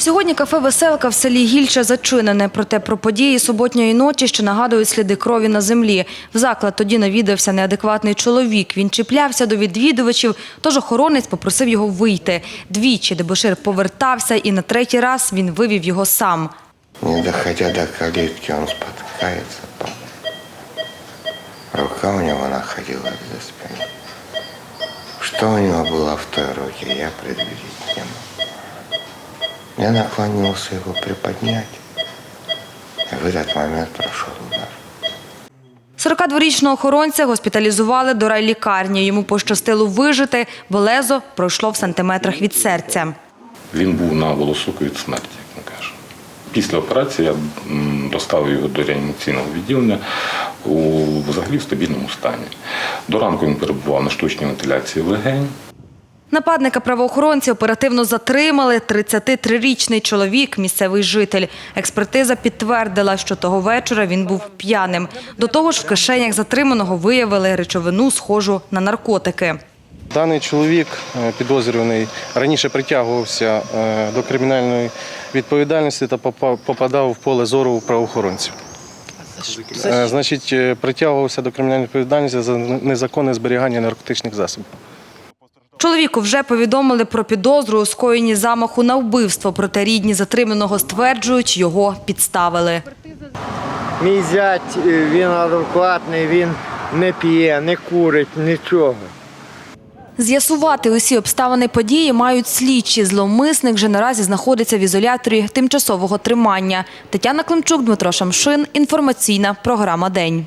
Сьогодні кафе «Веселка» в селі Гільча зачинене. Проте про події суботньої ночі ще нагадують сліди крові на землі. В заклад тоді навідався неадекватний чоловік. Він чіплявся до відвідувачів, тож охоронець попросив його вийти. Двічі дебошир повертався і на третій раз він вивів його сам. Не доходя до калитки, он спотыкается, падает. Рука у него находилась за спиной. Что у него было в той руке, я предвидеть не мог. Я наклонился его приподнять, и в этот момент прошел удар. 42-річного охоронця госпіталізували до райлікарні. Йому пощастило вижити, бо лезо пройшло в сантиметрах від серця. Він був на волосуку від смерті, як ми кажемо. Після операції я доставив його до реанімаційного відділення у взагалі в стабільному стані. До ранку він перебував на штучній вентиляції легень. Нападника правоохоронці оперативно затримали. 33-річний чоловік, місцевий житель. Експертиза підтвердила, що того вечора він був п'яним. До того ж, в кишенях затриманого виявили речовину, схожу на наркотики. Даний чоловік е, підозрюваний раніше притягувався е, до кримінальної відповідальності та попадав в поле зору правоохоронців. Е, Значить, притягувався до кримінальної відповідальності за незаконне зберігання наркотичних засобів. Чоловіку вже повідомили про підозру у скоєнні замаху на вбивство, проте рідні затриманого стверджують, його підставили. Мій зять, е, він адекватний, він не п'є, не курить, нічого. З'ясувати усі обставини події мають слідчі. Зловмисник же наразі знаходиться в ізоляторі тимчасового тримання. Тетяна Климчук, Дмитро Шамшин. Інформаційна програма «День».